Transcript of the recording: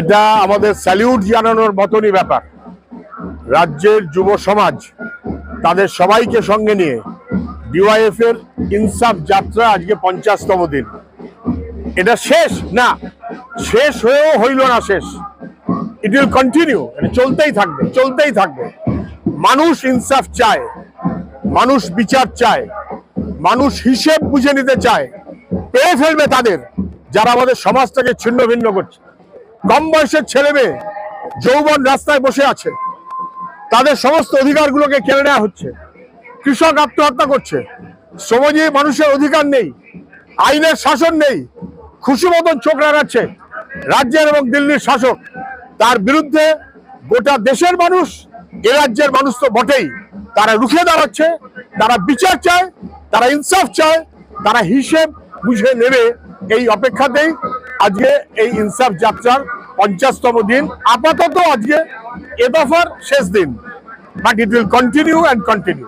এটা আমাদের স্যালিউট জানানোর মতনই ব্যাপার। রাজ্যের যুব সমাজ, তাদের সবাইকে সঙ্গে নিয়ে ডিওয়াইএফ এর ইনসাফ যাত্রা আজকে পঞ্চাশতম দিন। এটা শেষ? না, শেষ হয়েও হইল না শেষ। ইট উইল কন্টিনিউ চলতেই থাকবে চলতেই থাকবে। মানুষ ইনসাফ চায়, মানুষ বিচার চায়, মানুষ হিসেব বুঝে নিতে চায়, পেয়ে ফেলবে তাদের, যারা আমাদের সমাজটাকে ছিন্ন ভিন্ন করছে। কম বয়সের ছেলে মেয়ে যৌবন রাস্তায় বসে আছে। তাদের সমস্ত অধিকারগুলোকে কেড়ে নেওয়া হচ্ছে। কৃষক আত্মহত্যা করছে। শ্রমজীবী মানুষের অধিকার নেই। আইনের শাসন নেই। খুশি মতন চোখ রাখাচ্ছে রাজ্যের এবং দিল্লির শাসক। তার বিরুদ্ধে গোটা দেশের মানুষ, এ রাজ্যের মানুষ তো বটেই। তারা রুখে দাঁড়াচ্ছে, তারা বিচার চায়, তারা ইনসাফ চায়, তারা হিসেব বুঝে নেবে। এই অপেক্ষাতেই আজকে এই ইনসাফ যাত্রার পঞ্চাশতম দিন। আপাতত আজকে এ দফার শেষ দিন। But it will continue and continue